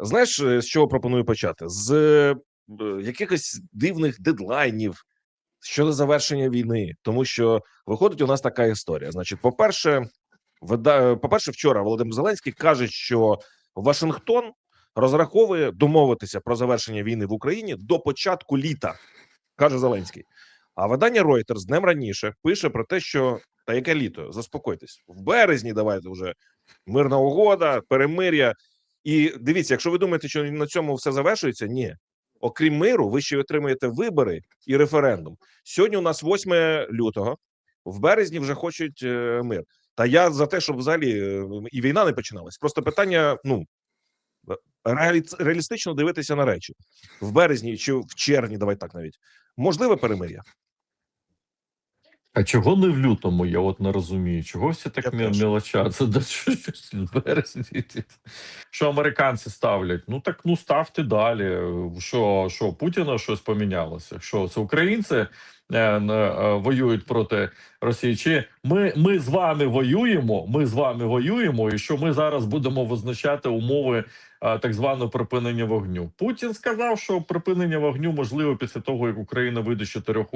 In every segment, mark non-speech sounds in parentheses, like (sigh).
Знаєш, е, з чого пропоную почати? З е, якихось дивних дедлайнів щодо завершення війни, тому що виходить у нас така історія. Значить, по-перше, по-перше, вчора Володимир Зеленський каже, що Вашингтон розраховує домовитися про завершення війни в Україні до початку літа, каже Зеленський. А видання Reuters днем раніше пише про те, що та яке літо, заспокойтесь в березні. Давайте вже мирна угода, перемир'я. І дивіться, якщо ви думаєте, що на цьому все завершується, ні. Окрім миру, ви ще й отримуєте вибори і референдум. Сьогодні у нас 8 лютого, в березні вже хочуть е, мир. Та я за те, щоб взагалі е, і війна не починалась. Просто питання: ну реалістично дивитися на речі в березні чи в червні. Давай так навіть можливе перемир'я. А чого не в лютому? Я от не розумію. Чого всі так мілочаться? (laughs) Да що березні? Що американці ставлять? Ну так ну ставте далі. Що, що Путіна щось помінялося? Що це українці е, е, воюють проти Росії? Чи ми, ми з вами воюємо? Ми з вами воюємо, і що ми зараз будемо визначати умови так званого припинення вогню? Путін сказав, що припинення вогню можливо після того, як Україна вийде з чотирьох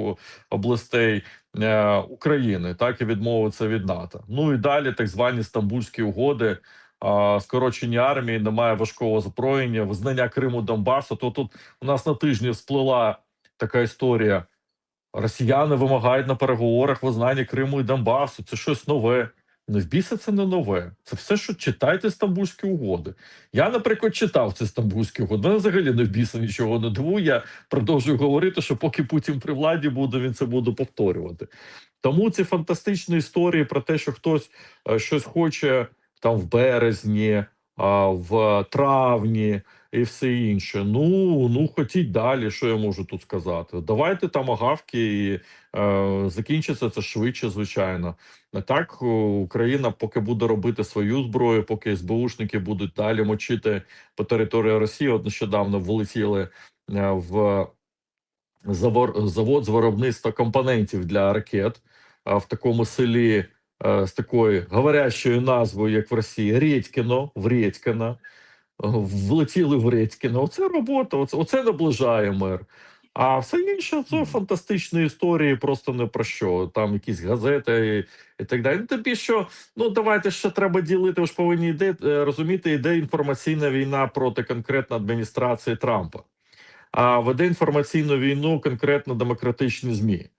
областей е, України, так і відмовиться від НАТО. Ну і далі так звані стамбульські угоди. а, Скорочення армії, немає важкого озброєння, визнання Криму Донбасу. То тут у нас на тижні всплила така історія. Росіяни вимагають на переговорах визнання Криму і Донбасу. Це щось нове. Не в біса це не нове. Це все, що читайте стамбульські угоди. Я, наприклад, читав ці стамбульські угоди. Мене взагалі не в біса нічого не дивує. Я продовжую говорити, що поки Путін при владі буде, він це буде повторювати. Тому ці фантастичні історії про те, що хтось е, щось хоче там в березні, в травні і все інше. Ну ну хотіть далі. Що я можу тут сказати? Давайте там агавки і е, закінчиться це швидше, звичайно. Так Україна поки буде робити свою зброю, поки СБУшники будуть далі мочити по території Росії. От нещодавно влетіли е, в завод з виробництва компонентів для ракет в такому селі е, з такою говорящою назвою, як в Росії, Редькіно, в Редькіно. Влетіли в Редькіно. Оце робота, оце, оце наближає мир. А все інше це фантастичні історії, просто не про що. Там якісь газети і, і так далі. Ну, Тобі що, ну давайте ще треба ділити. Ви ж повинні йде, е, розуміти, йде інформаційна війна проти конкретно адміністрації Трампа а веде інформаційну війну конкретно демократичні змі.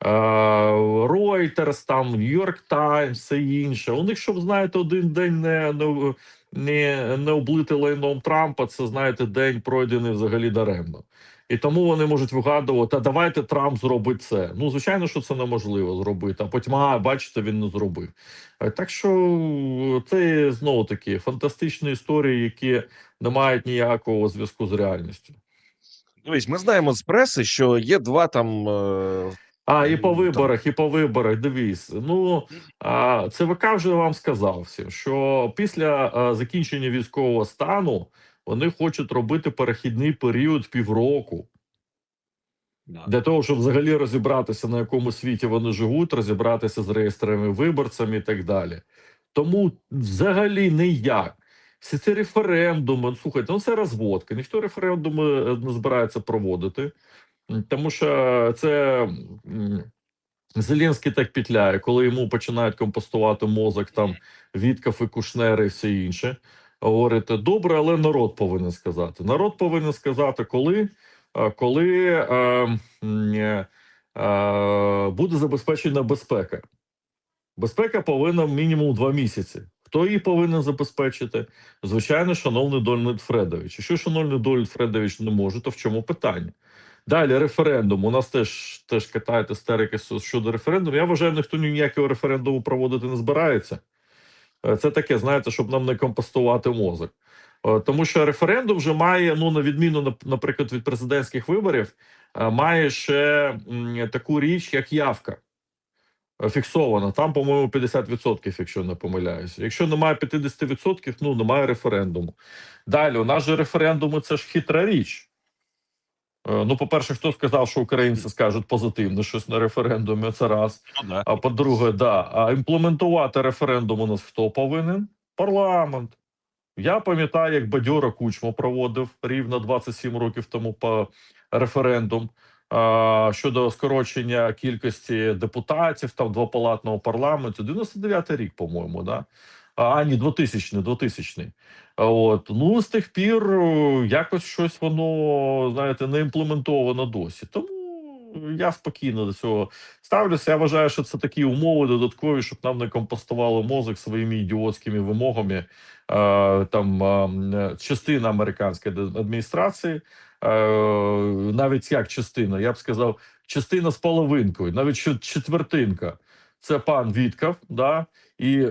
Reuters, там New York Times, все інше. У них, щоб знаєте, один день не, не, не, не облити лайном Трампа, це знаєте, день пройдений взагалі даремно. І тому вони можуть вигадувати, а давайте Трамп зробить це. Ну, звичайно, що це неможливо зробити. А потім, а бачите, він не зробив. Е, Так що це знову таки фантастичні історії, які не мають ніякого зв'язку з реальністю. Дивись, ми знаємо з преси, що є два там. А, і по виборах, і по виборах. Дивись. Ну ЦВК вже вам сказав всім, що після закінчення військового стану вони хочуть робити перехідний період півроку для того, щоб взагалі розібратися, на якому світі вони живуть, розібратися з реєстрами виборцями і так далі. Тому взагалі ніяк. Всі ці референдуми, ну, слухайте, ну це розводка. Ніхто референдуми е, не збирається проводити, тому що це Зеленський так петляє, коли йому починають компостувати мозок, там Вітков і Кушнер і все інше. Говорите, добре, але народ повинен сказати. Народ повинен сказати, коли, коли е, е, е, буде забезпечена безпека. Безпека повинна мінімум два місяці. Хто її повинен забезпечити? Звичайно, шановний Дональд Фредович. Якщо шановний Дональд Фредович не може, то в чому питання? Далі референдум. У нас теж теж катають істерики щодо референдуму. Я вважаю, ніхто ніякого референдуму проводити не збирається. Е, Це таке, знаєте, щоб нам не компостувати мозок. Е, Тому що референдум вже має, ну на відміну наприклад, від президентських виборів, е, має ще таку річ, як явка. Фіксована. Там, по-моєму, 50%, якщо не помиляюся. Якщо немає 50%, ну немає референдуму. Далі, у нас же референдуми це ж хитра річ. Е, Ну, по-перше, хто сказав, що українці скажуть позитивно щось на референдумі, це раз. Ну. А по-друге, да. А імплементувати референдум у нас хто повинен? Парламент. Я пам'ятаю, як бадьоро Кучма проводив рівно 27 років тому по референдум а, щодо скорочення кількості депутатів там двопалатного парламенту. 99-й рік, по-моєму, да? А, ні, 2000 2000 А От ну з тих пір е, якось щось воно знаєте не імплементовано досі. Тому я спокійно до цього ставлюся. Я вважаю, що це такі умови додаткові, щоб нам не компостували мозок своїми ідіотськими вимогами. Е, там е, частина американської адміністрації, навіть як частина, я б сказав, частина з половинкою, навіть четвертинка. Це пан Віткав, да, і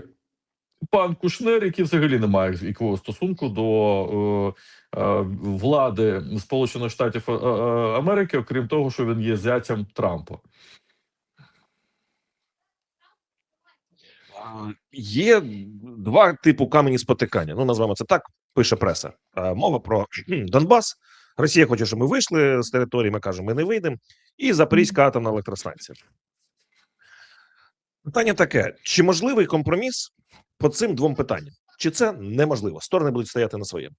пан Кушнер, який взагалі не має якого стосунку до е, е, влади Сполучених Штатів е, е, Америки, окрім того, що він є зятям Трампа. Є два типу камені спотикання. Ну, назвемо це так, пише преса. Мова про Донбас. Росія хоче, щоб ми вийшли з території. Ми кажемо, ми не вийдемо. І Запорізька атомна електростанція. Питання таке: чи можливий компроміс по цим двом питанням? Чи це неможливо? Сторони будуть стояти на своєму.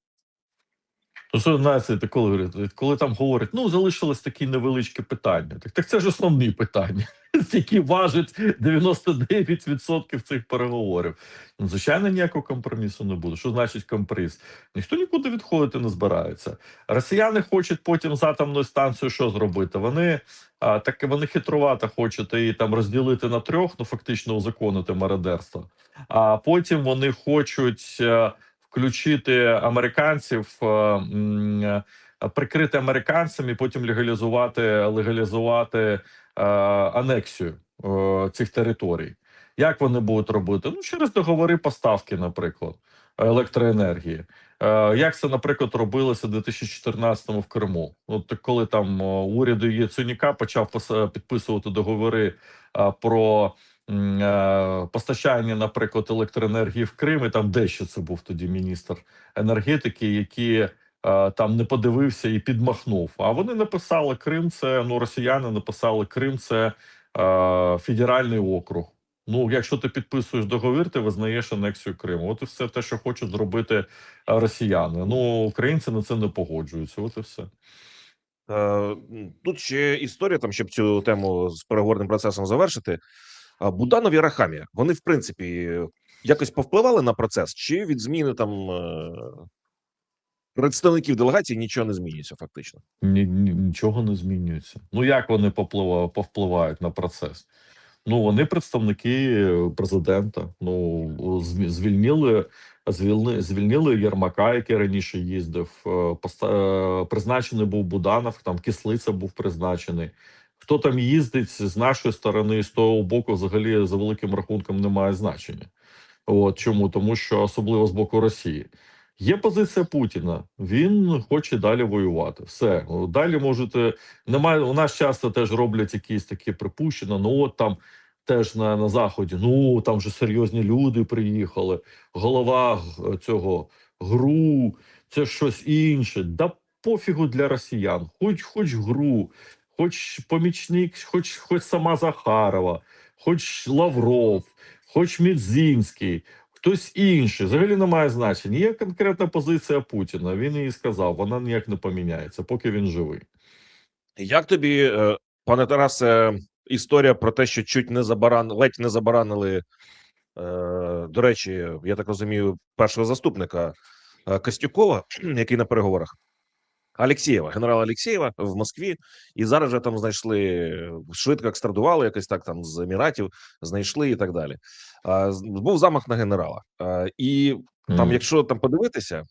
Ну, знаєте, коли коли там говорять, ну залишилось такі невеличкі питання. Так, так це ж основні питання, (laughs) які важать 99% цих переговорів. Ну, звичайно, ніякого компромісу не буде. Що значить компроміс? Ніхто нікуди відходити не збирається. Росіяни хочуть потім з атомною станцією що зробити? Вони а, так вони хитрувато хочуть її там розділити на трьох, ну фактично узаконити мародерство. А потім вони хочуть. е, включити американців, е, прикрити американцями, потім легалізувати легалізувати е, анексію е, цих територій. Як вони будуть робити? Ну через договори поставки, наприклад, електроенергії. Як це, наприклад, робилося в 2014-му в Криму? От коли там уряд Яценюка почав підписувати договори про постачання, наприклад, електроенергії в Крим, і там дещо це був тоді міністр енергетики, який е, там не подивився і підмахнув. А вони написали Крим, це ну росіяни написали Крим, це е, федеральний округ. Ну, якщо ти підписуєш договір, ти визнаєш анексію Криму. От і все те, що хочуть зробити е, росіяни. Ну, українці на це не погоджуються. От і все. Е, Тут ще історія, там, щоб цю тему з переговорним процесом завершити. Буданов і Рахамія, вони, в принципі, якось повпливали на процес, чи від зміни там е, представників делегації нічого не змінюється, фактично. Ні, ні, нічого не змінюється. Ну як вони повпливають на процес? Ну вони представники президента. Ну звільнили, звільни, звільнили Єрмака, який раніше їздив. е, поста- е, Призначений був Буданов, там кислиця був призначений. Хто там їздить з нашої сторони, з того боку, взагалі за великим рахунком немає значення. От чому? Тому що особливо з боку Росії. Є позиція Путіна. Він хоче далі воювати. Все далі можете. Немає у нас часто теж роблять якісь такі припущення. Ну от там теж на, на заході. Ну там же серйозні люди приїхали. Голова цього гру, це щось інше. Да пофігу для росіян. Хоч хоч гру, хоч помічник, хоч хоч сама Захарова, хоч Лавров, хоч Мідзінський хтось інший. Взагалі немає значення. Є конкретна позиція Путіна. Він її сказав, вона ніяк не поміняється, поки він живий. Як тобі, е, пане Тарасе, історія про те, що чуть не забаран, ледь не забаранили, е, до речі, я так розумію, першого заступника е, Костюкова, (clears throat) який на переговорах. Алексєєва, генерала Алексєєва в Москві, і зараз вже там знайшли швидко екстрадували, якось так там з Еміратів знайшли і так далі. А, з- був замах на генерала. А, і там, Мгм. якщо там подивитися,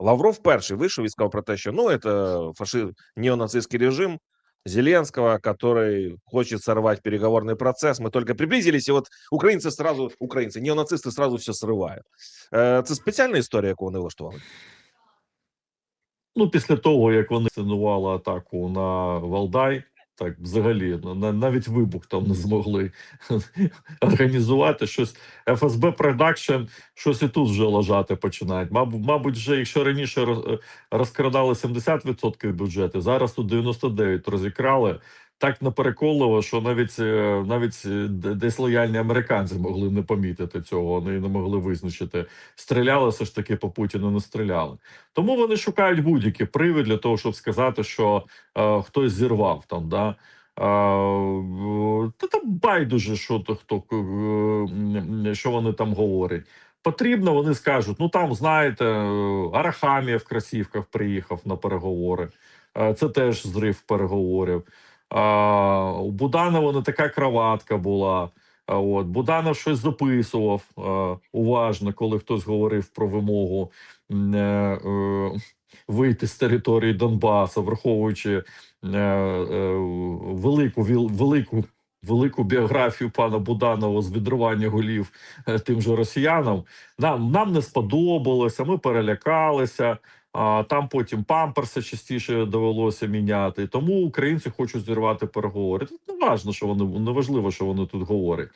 Лавров перший вийшов і сказав про те, що ну це фаши... неонацистський режим Зеленского, который хочет сорвать переговорный процесс. Мы только приблизились, и вот українці сразу, українці, неонацисти сразу все сривають. Е, Це спеціальна історія, яку вони влаштували. Ну, після того, як вони сценували атаку на Валдай, так взагалі на- навіть вибух там не змогли (laughs) організувати щось. ФСБ Продакшн щось і тут вже лажати починають. Мабуть, мабуть, вже якщо раніше роз- розкрадали 70% бюджету, зараз тут 99 розікрали. Так напереконливо, що навіть е, навіть е, десь лояльні американці могли не помітити цього. Вони не могли визначити, стріляли все ж таки по Путіну, не стріляли. Тому вони шукають будь-які привід для того, щоб сказати, що е, хтось зірвав там. Да? Та там байдуже, що то хто е, що вони там говорять. Потрібно, вони скажуть: ну там знаєте, е, Арахамія в красівках приїхав на переговори. Е, Це теж зрив переговорів. У Буданова не така кроватка була. От Буданов щось записував уважно, коли хтось говорив про вимогу е, е, вийти з території Донбасу, враховуючи е, велику велику. Велику біографію пана Буданова з відривання голів тим же росіянам. Нам нам не сподобалося, ми перелякалися. А там потім памперси частіше довелося міняти. Тому українці хочуть зірвати переговори. Тут не важно, що вони не важливо, що вони тут говорять.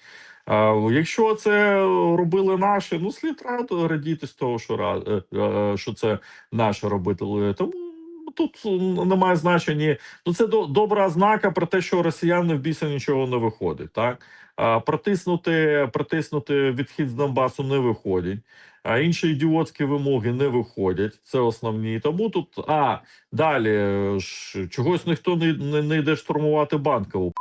А, якщо це робили наші, ну слід радо радіти з того, що е, е, що це наші робили. Тому тут немає значення. Ну це до, добра ознака про те, що росіяни в біса нічого не виходить. Так протиснути, протиснути відхід з Донбасу не виходить. А інші ідіотські вимоги не виходять. Це основні. Тому тут а далі е, ж, чогось ніхто не, не, не йде штурмувати банкову.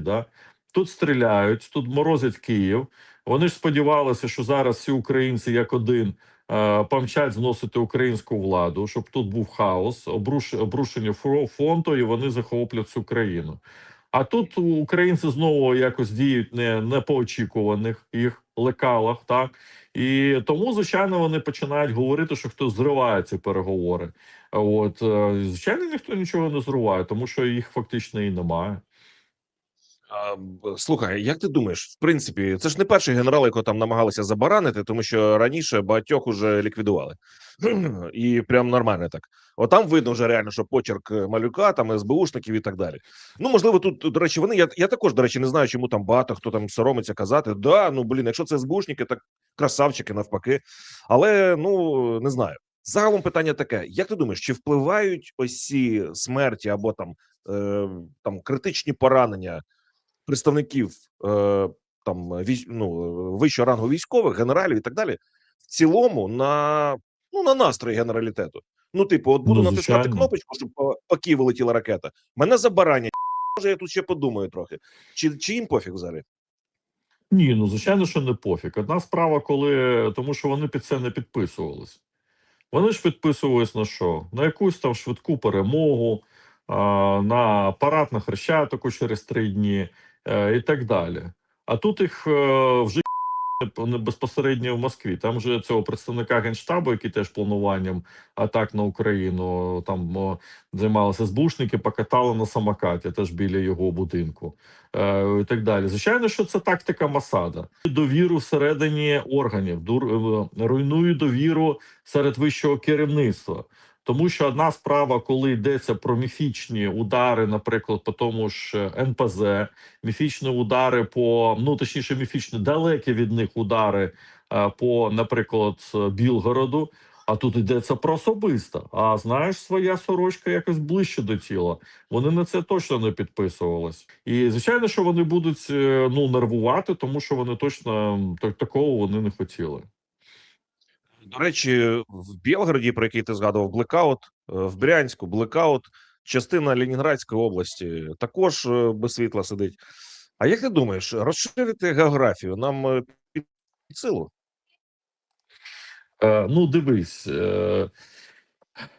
Да? Тут стріляють, тут морозять Київ. Вони ж сподівалися, що зараз всі українці як один е, помчать зносити українську владу, щоб тут був хаос, обруш, обрушення фро- фронту, і вони захоплять всю країну. А тут українці знову якось діють не, не по очікуваних їх лекалах, так і тому, звичайно, вони починають говорити, що хтось зриває ці переговори. От е, звичайно, ніхто нічого не зриває, тому що їх фактично і немає. Слухай, як ти думаєш, в принципі, це ж не перший генерал, якого там намагалися забаранити, тому що раніше багатьох уже ліквідували. (clears throat) І прям нормально так. От там видно вже реально, що почерк е, малюка, там СБУшників і так далі. Ну, можливо, тут, до речі, вони. Я, я також, до речі, не знаю, чому там багато хто там соромиться казати. Да, ну блін, якщо це СБУшники, так красавчики навпаки. Але ну не знаю. Загалом питання таке: як ти думаєш, чи впливають ось ці смерті або там, е, там критичні поранення представників е, там військ, ну, вищого рангу військових, генералів і так далі, в цілому на ну на настрої генералітету. Ну, типу, от буду Ну, натискати кнопочку, щоб по, по Києву летіла ракета. Мене забаранять. Може, я тут ще подумаю трохи. Чи, чи їм пофіг взагалі? Ні, ну звичайно, що не пофіг. Одна справа, коли тому що вони під це не підписувались. Вони ж підписувались на що? На якусь там швидку перемогу, на парад на Хрещатику через три дні і так далі. А тут їх е, вже безпосередньо в Москві. Там вже цього представника генштабу, який теж плануванням атак на Україну там займалися збушники, покатали на самокаті, теж біля його будинку е, і так далі. Звичайно, що це тактика Масада. Довіру всередині органів, дур, е, руйнує довіру серед вищого керівництва. Тому що одна справа, коли йдеться про міфічні удари, наприклад, по тому ж е, НПЗ, міфічні удари по ну точніше, міфічні далекі від них удари е, по, наприклад, Білгороду. А тут йдеться про особисто. А знаєш, своя сорочка якось ближче до тіла. Вони на це точно не підписувались. І звичайно, що вони будуть е, ну нервувати, тому що вони точно так такого вони не хотіли. До речі, в Білгороді, про який ти згадував, блекаут, е, в Брянську, блекаут, частина Ленінградської області також е, без світла сидить. А як ти думаєш, розширити географію нам е, під силу? Е, ну, дивись. Е,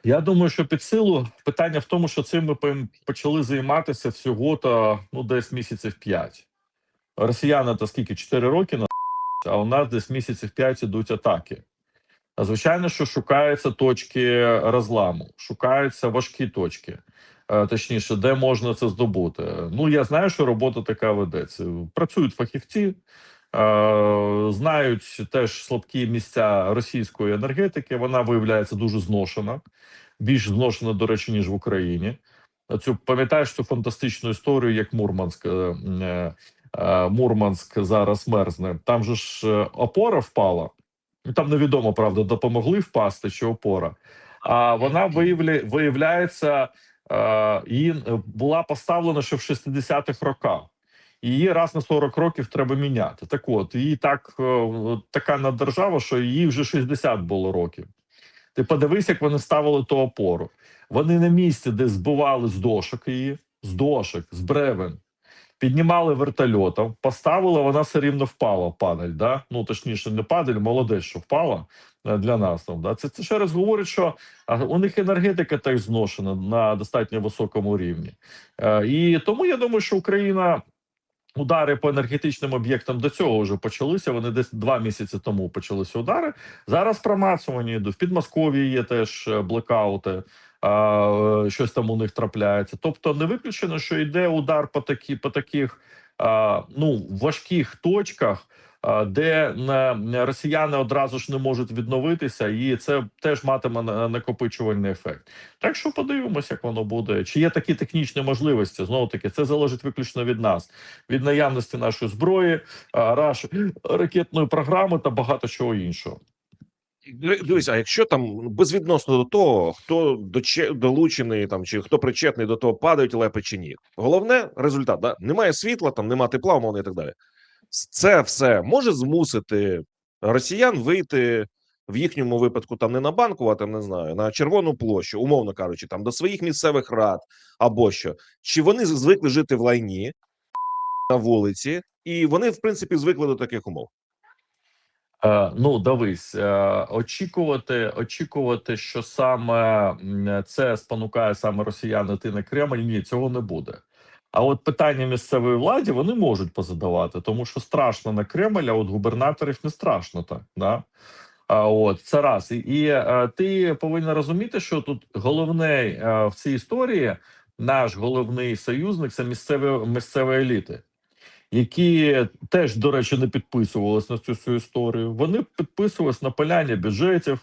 я думаю, що під силу питання в тому, що цим ми почали займатися всього та ну десь місяців п'ять. Росіяни то скільки 4 роки а у нас десь місяців 5 ідуть атаки. Звичайно, що шукаються точки розламу, шукаються важкі точки, е, точніше, де можна це здобути. Ну я знаю, що робота така ведеться. Працюють фахівці, е, знають теж слабкі місця російської енергетики. Вона виявляється дуже зношена, більш зношена, до речі, ніж в Україні. Цю пам'ятаєш цю фантастичну історію, як Мурманськ. е, Мурманськ зараз мерзне. Там же ж опора впала. Там невідомо, правда, допомогли впасти чи опора. А вона виявля... виявляється, е, її е, була поставлена ще в 60-х роках. Її раз на 40 років треба міняти. Так от, її так е, така наддержава, що їй вже 60 було років. Ти подивись, як вони ставили ту опору. Вони на місці, де збивали з дошок її, з дошок, з бревен, піднімали вертольотом, поставила, вона все рівно впала, панель. Да? Ну точніше, не падаль, молодець, що впала е, для нас. Там, да? Це, це ще раз говорить, що у них енергетика так зношена на достатньо високому рівні. Е, і тому я думаю, що Україна. Удари по енергетичним об'єктам до цього вже почалися. Вони десь два місяці тому почалися удари. Зараз промацувані. В Підмосков'ї є теж е, блекаути, а, е, щось там у них трапляється. Тобто, не виключено, що йде удар по такі, по таких а, ну важких точках, де не, росіяни одразу ж не можуть відновитися, і це теж матиме накопичувальний ефект. Так що подивимося, як воно буде. Чи є такі технічні можливості? Знову таки, це залежить виключно від нас, від наявності нашої зброї, ракетної програми та багато чого іншого. Дивись, а якщо там безвідносно до того, хто долучений там чи хто причетний до того, падають лепи чи ні. Головне результат, да? немає світла, там нема тепла, умовно і так далі. Це все може змусити росіян вийти в їхньому випадку там не на банку, а там не знаю, на червону площу, умовно кажучи, там до своїх місцевих рад або що. Чи вони звикли жити в лайні на вулиці, і вони, в принципі, звикли до таких умов. Е, ну, дивись, е, очікувати, очікувати, що саме це спонукає саме росіян йти на Кремль, ні, цього не буде. А от питання місцевої владі вони можуть позадавати, тому що страшно на Кремль, а от губернаторів не страшно так. Да? А от це раз. І, і а, ти повинен розуміти, що тут головне а, в цій історії наш головний союзник це місцеві місцеві еліти які теж, до речі, не підписувались на цю всю історію. Вони підписувались на паляння бюджетів,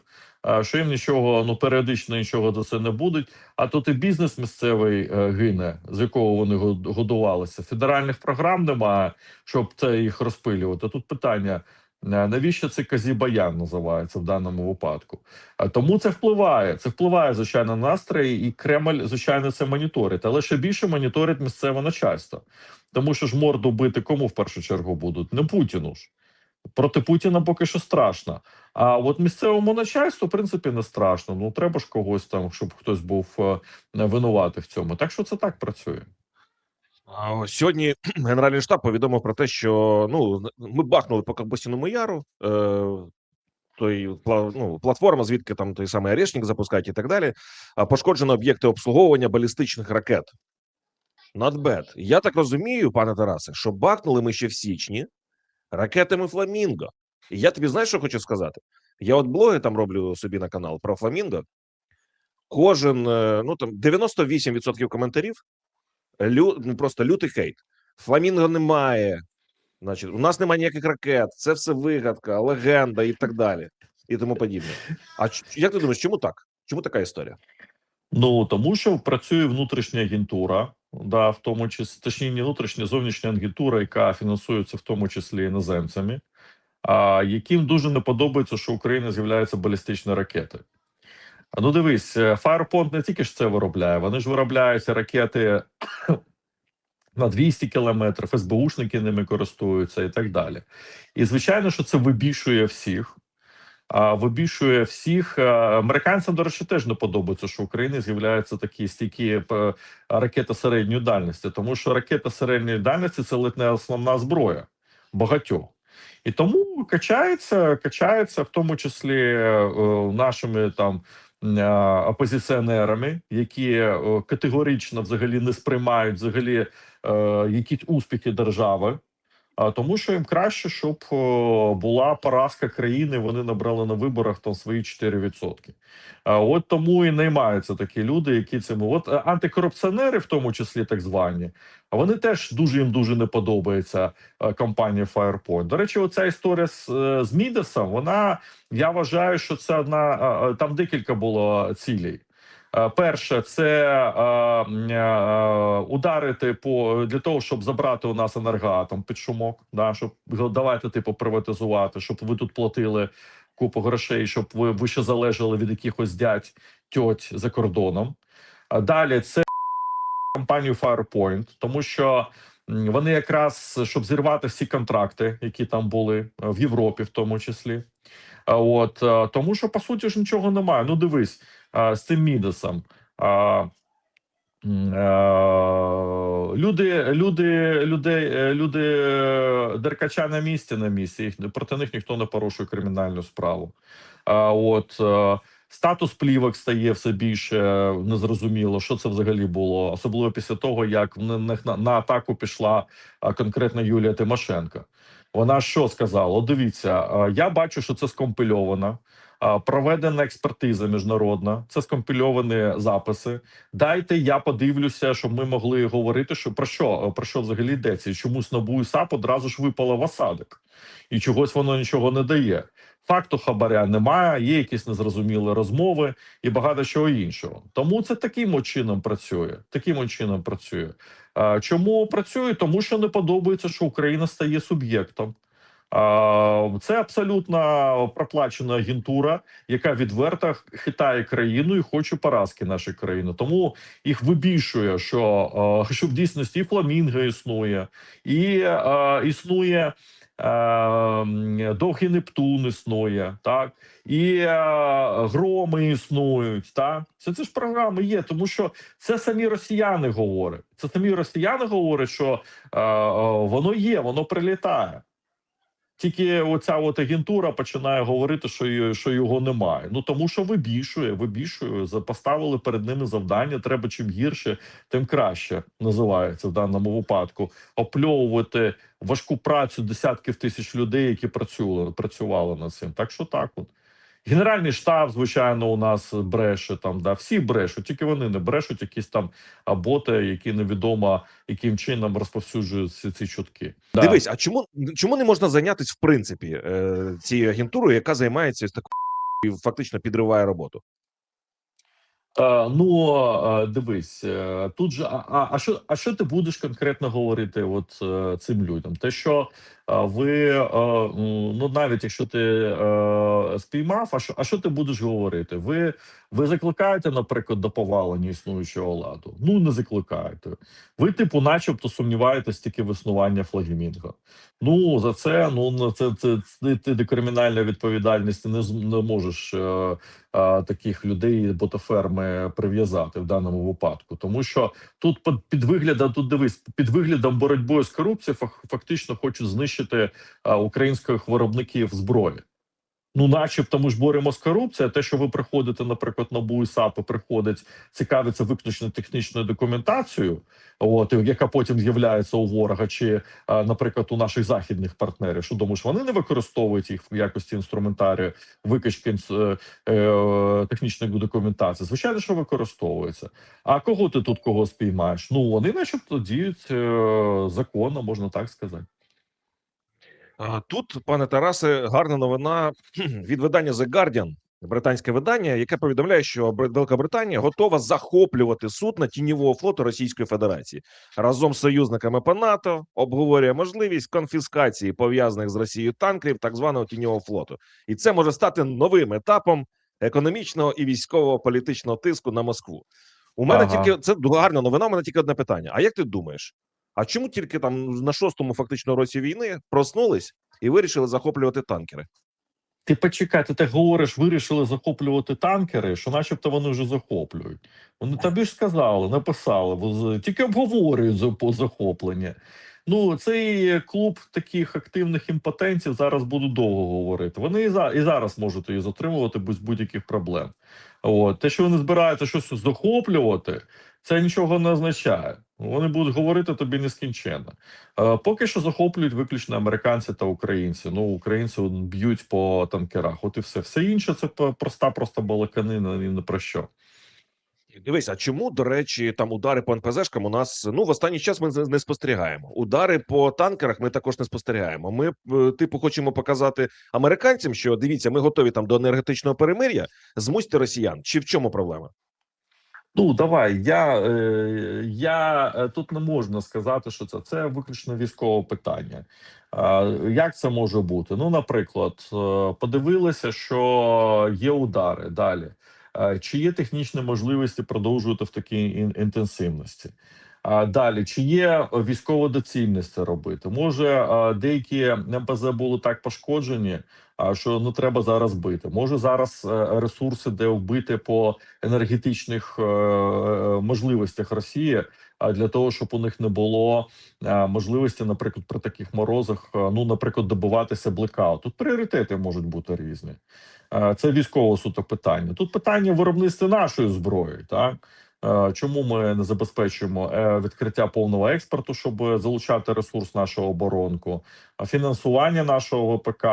що їм нічого, ну періодично нічого за це не будуть. А тут і бізнес місцевий е, гине, з якого вони год- годувалися. Федеральних програм немає, щоб це їх розпилювати. Тут питання. Е, Навіщо це казі-баян називається в даному випадку? А тому це впливає. Це впливає звичайно на настрої, і Кремль, звичайно, це моніторить, але ще більше моніторить місцеве начальство. Тому що ж морду бити кому в першу чергу будуть? Не Путіну ж. Проти Путіна поки що страшно. А от місцевому начальству, в принципі, не страшно. Ну треба ж когось там, щоб хтось був е, винуватий в цьому. Так що це так працює. Сьогодні (clears throat) Генеральний штаб повідомив про те, що ну ми бахнули по Ковбасіному яру. Е, той ну, платформа, звідки там той самий Орешник запускають і так далі. Пошкоджено об'єкти обслуговування балістичних ракет. Not bad. Я так розумію, пане Тарасе, що бахнули ми ще в січні ракетами Фламінго. І я тобі знаєш, що хочу сказати? Я от блоги там роблю собі на канал про Фламінго. Кожен, е, ну там 98% коментарів лю, ну, просто лютий хейт. Фламінго немає. Значить, у нас немає ніяких ракет, це все вигадка, легенда і так далі, і тому подібне. А як ти думаєш, чому так? Чому така історія? Ну тому що працює внутрішня агентура, да, в тому числі точніше, не внутрішня зовнішня агентура, яка фінансується в тому числі іноземцями, а яким дуже не подобається, що в Україні з'являються балістичні ракети. Ну дивись, е, Firepoint не тільки ж це виробляє, вони ж виробляють ракети (coughs) на 200 кілометрів, СБУшники ними користуються і так далі. І звичайно, що це вибішує всіх. А вибішує всіх Е, американцям. До речі, теж не подобається, що в Україні з'являються такі стійкі е, ракети середньої дальності, тому що ракета середньої дальності це ледь не основна зброя багатьох. І тому качається, качається в тому числі е, нашими там е, опозиціонерами, які е, категорично взагалі не сприймають взагалі е, якісь успіхи держави. Тому, що їм краще, щоб була поразка країни, вони набрали на виборах там свої 4%. От тому і наймаються такі люди, які цим от е, антикорупціонери, в тому числі так звані, а вони теж дуже їм дуже не подобається е, компанія Firepoint. До речі, оця історія з, е, з Мідасом, вона я вважаю, що це одна е, е, там декілька було цілей. Е, Перше, це е, е, ударити по для того, щоб забрати у нас енергоатом під шумок, да, щоб давайте типу приватизувати, щоб ви тут платили купу грошей, щоб ви, ви ще залежали від якихось дядь тьоть за кордоном. А далі це компанію Firepoint, тому що вони якраз щоб зірвати всі контракти, які там були е, в Європі, в тому числі. От е, тому, що по суті ж нічого немає. Ну дивись е, з цим Мідасом. Е, е, Люди, люди, е, люди е, деркача на місці на місці. Їх проти них ніхто не порушує кримінальну справу. А от статус плівок стає все більше незрозуміло, що це взагалі було, особливо після того, як в на, на, на атаку пішла конкретно Юлія Тимошенко. Вона що сказала? Дивіться, я бачу, що це скомпільовано. Проведена експертиза міжнародна, це скомпільовані записи. Дайте я подивлюся, щоб ми могли говорити, що про що про що взагалі йдеться. Чомусь НАБУ і САП одразу ж випало в осадок, і чогось воно нічого не дає. Факту хабаря немає, є якісь незрозумілі розмови і багато чого іншого. Тому це таким чином працює. Таким чином працює. Чому працює? Тому що не подобається, що Україна стає суб'єктом. Це абсолютно проплачена агентура, яка відверто хитає країну і хоче поразки нашої країни. Тому їх вибільшує, що, що в дійсності і фламінго існує, і існує. Довгий Нептун існує, так і громи існують. Так це, це ж програми є, тому що це самі росіяни говорять. Це самі росіяни говорять, що воно є, воно прилітає. Тільки оця от агентура починає говорити, що, що його немає. Ну тому що вибішує, за- поставили перед ними завдання. Треба чим гірше, тим краще називається в даному випадку. Опльовувати важку працю десятків тисяч людей, які працювали, працювали над цим. Так що так от. Генеральний штаб, звичайно, у нас бреше там, да, всі брешуть, тільки вони не брешуть, якісь там боти, які невідомо яким чином розповсюджують ці, ці чутки. Да. Дивись, а чому чому не можна зайнятися в принципі е, цією агентурою, яка займається такою (laughs) і фактично підриває роботу? Е, ну е, дивись, тут же а, а, а що а що ти будеш конкретно говорити от цим людям? Те, що ви е, ну навіть якщо ти е, спіймав, а що а що ти будеш говорити? Ви ви закликаєте, наприклад, до повалення існуючого ладу? Ну не закликаєте. Ви, типу, начебто, сумніваєтесь тільки в існування флагімінга. Ну за це ну це це, це ти до кримінальної відповідальності не не можеш. Е, а, таких людей ботоферми прив'язати в даному випадку, тому що тут під, під виглядом тут дивись під виглядом боротьбою з корупцією фак- фактично хочуть знищити а, українських виробників зброї. Ну, начебто, ми ж боремося з корупцією. Те, що ви приходите, наприклад, на БУ і приходить, цікавиться виключно технічною документацією, от яка потім з'являється у ворога, чи, наприклад, у наших західних партнерів. Що думаєш, вони не використовують їх в якості інструментарію викачки е, е, технічної документації. Звичайно, що використовується. А кого ти тут кого спіймаєш? Ну вони, начебто, діють е, законно, можна так сказати. Тут, пане Тарасе, гарна новина (clears throat) від видання The Guardian, британське видання, яке повідомляє, що Бр- Великобританія готова захоплювати судна тіньового флоту Російської Федерації разом з союзниками по НАТО обговорює можливість конфіскації пов'язаних з Росією танкерів так званого тіньового флоту, і це може стати новим етапом економічного і військового політичного тиску на Москву. У мене Ага. тільки це гарна новина. У мене тільки одне питання. А як ти думаєш? А чому тільки там на шостому фактично році війни проснулись і вирішили захоплювати танкери? Ти почекай, ти так говориш, вирішили захоплювати танкери, що начебто вони вже захоплюють. Вони тобі ж сказали, написали, тільки обговорюють за захоплення. Ну, цей клуб таких активних імпотенців зараз буду довго говорити. Вони і, за, і зараз можуть її затримувати без будь-яких проблем. От. Те, що вони збираються щось захоплювати, це нічого не означає. Вони будуть говорити тобі нескінченно. Е, Поки що захоплюють виключно американці та українці. Ну, українці б'ють по танкерах. От і все. Все інше це проста, просто балаканина і не про що. Дивись, а чому, до речі, там удари по НПЗшкам у нас ну в останній час ми не спостерігаємо. Удари по танкерах ми також не спостерігаємо. Ми, типу, хочемо показати американцям, що дивіться, ми готові там до енергетичного перемир'я. Змусьте росіян. Чи в чому проблема? Ну давай. Я, е, я е, тут не можна сказати, що це це виключно військове питання. Е, як це може бути? Ну, наприклад, е, подивилися, що є удари далі. Е, Чи є технічні можливості продовжувати в такій ін- інтенсивності? Далі чи є військова доцільність це робити? Може, деякі МПЗ були так пошкоджені, що не треба зараз бити. Може зараз е, ресурси, де вбити по енергетичних е, е, можливостях Росії, для того, щоб у них не було е, можливості, наприклад, при таких морозах, е, ну, наприклад, добиватися блекаут. Тут пріоритети можуть бути різні. Е, Це військове суто питання. Тут питання виробництва нашої зброї, так. Е, Чому ми не забезпечуємо е, відкриття повного експорту, щоб залучати ресурс нашого оборонку, фінансування нашого ВПК,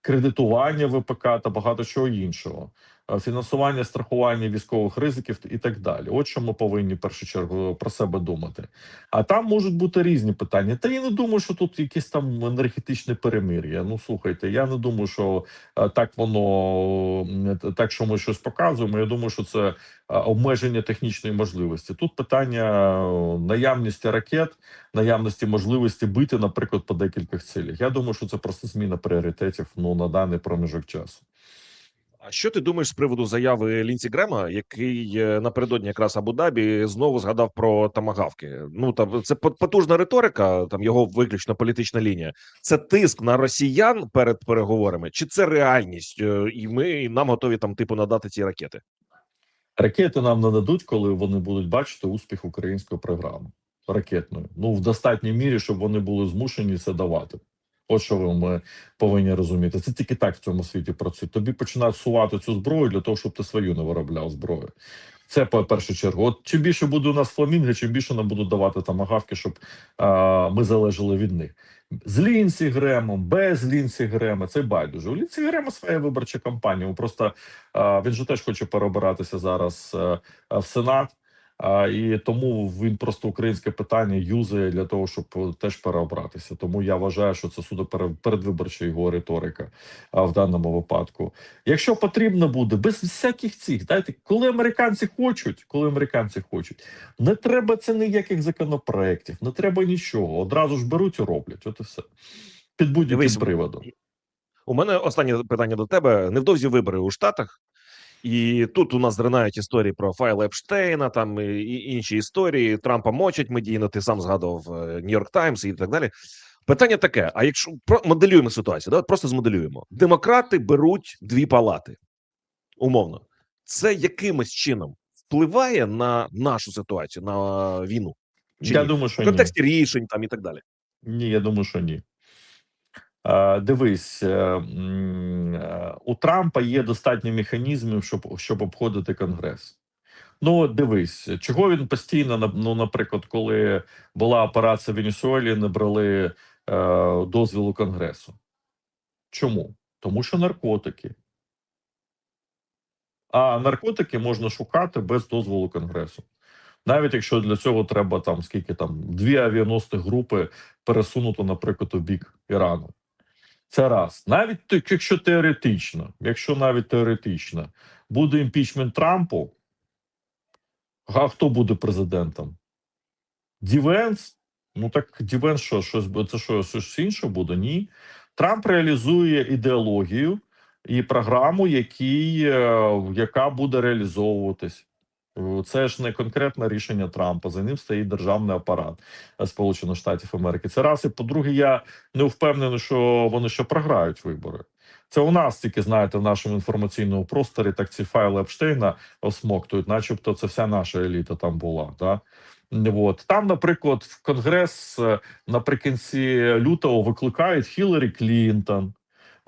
кредитування ВПК та багато чого іншого, фінансування страхування військових ризиків і так далі. От що ми повинні в першу чергу про себе думати. А там можуть бути різні питання. Та я не думаю, що тут якесь там енергетичне перемир'я. Ну слухайте, я не думаю, що е, так воно так, що ми щось показуємо. Я думаю, що це е, обмеження технічної можливості. Тут питання е, наявності ракет, наявності можливості бити, наприклад, по декількох цілях. Я думаю, що це просто зміна пріоритетів ну на даний проміжок часу. А що ти думаєш з приводу заяви Лінсі Грема, який е, напередодні якраз Абу-Дабі знову згадав про тамагавки? Ну там це пот- потужна риторика, там його виключно політична лінія. Це тиск на росіян перед переговорами, чи це реальність? Е, І ми і нам готові там типу надати ці ракети? Ракети нам не дадуть, коли вони будуть бачити успіх української програми ракетної. Ну в достатній мірі, щоб вони були змушені це давати. От що ви ми повинні розуміти. Це тільки так в цьому світі працює. Тобі починають сувати цю зброю для того, щоб ти свою не виробляв зброю. Це по першу чергу. От чим більше буде у нас фламінги, чим більше нам будуть давати там агавки, щоб а, ми залежали від них. З Лінсі Гремом, без Лінсі Грема, це байдуже. У Лінсі Грема своя виборча кампанія. Просто а, він же теж хоче переобиратися зараз е, е, в Сенат. А, і тому він просто українське питання юзає для того, щоб е, теж переобратися. Тому я вважаю, що це суто передвиборча його риторика а, в даному випадку. Якщо потрібно буде, без всяких цих, дайте, коли американці хочуть, коли американці хочуть, не треба це ніяких законопроєктів, не треба нічого. Одразу ж беруть і роблять. От і все. Під будь-яким приводом. У мене останнє питання до тебе. Невдовзі вибори у Штатах, і тут у нас зринають історії про файли Епштейна, там і інші історії. Трампа мочать медійно. Ти сам згадував Нью-Йорк Таймс і так далі. Питання таке: а якщо про моделюємо ситуацію, да? просто змоделюємо. Демократи беруть дві палати, умовно, це якимось чином впливає на нашу ситуацію, на війну? Чи Я ні? думаю, що в ні. контексті рішень там і так далі. Ні, я думаю, що ні. Е, дивись, е, е, у Трампа є достатньо механізмів, щоб, щоб обходити Конгрес. Ну, дивись, чого він постійно, ну, наприклад, коли була операція в Венесуелі, не брали е, дозвілу Конгресу. Чому? Тому що наркотики. А наркотики можна шукати без дозволу Конгресу. Навіть якщо для цього треба там скільки там дві авіаносні групи пересунуто, наприклад, у бік Ірану. Це раз. Навіть якщо теоретично, якщо навіть теоретично буде імпічмент Трампу, а хто буде президентом? Дівенс? Ну так Дівенс що, щось це що, щось інше буде? Ні. Трамп реалізує ідеологію і програму, який, е, яка буде реалізовуватись. Е, Це ж не конкретне рішення Трампа. За ним стоїть державний апарат е, Сполучених Штатів Америки. Це раз. І по-друге, я не впевнений, що вони ще програють вибори. Це у нас тільки знаєте в нашому інформаційному просторі. Так ці файли Епштейна осмоктують, начебто, це вся наша еліта там була. Да? От там, наприклад, в Конгрес е, наприкінці лютого викликають Хіларі Клінтон,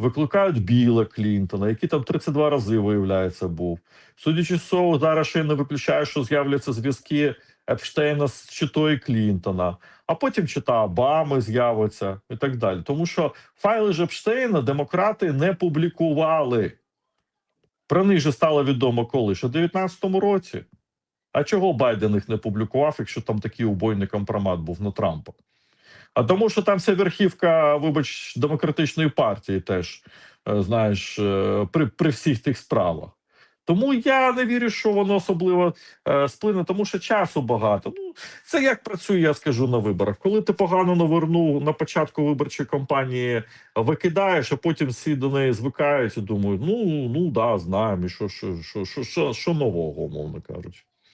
викликають Біла Клінтона, який там 32 рази виявляється був. Судячи з цього, зараз ще й не виключає, що з'являться зв'язки Епштейна з читою Клінтона, а потім чита Обами з'явиться і так далі. Тому що файли ж Епштейна демократи не публікували. Про них же стало відомо коли? Ще в 19-му році. А чого Байден їх не публікував, якщо там такий убойний компромат був на Трампа? А тому, що там вся верхівка, вибач, демократичної партії теж, е, знаєш, е, при, при всіх тих справах. Тому я не вірю, що воно особливо е, сплине, тому що часу багато. Ну, це як працює, я скажу на виборах. Коли ти погано навернув на початку виборчої кампанії, викидаєш, а потім всі до неї звикають і думають: ну, ну да, знаємо, і що, що, що, що, що, що нового, умовно кажучи.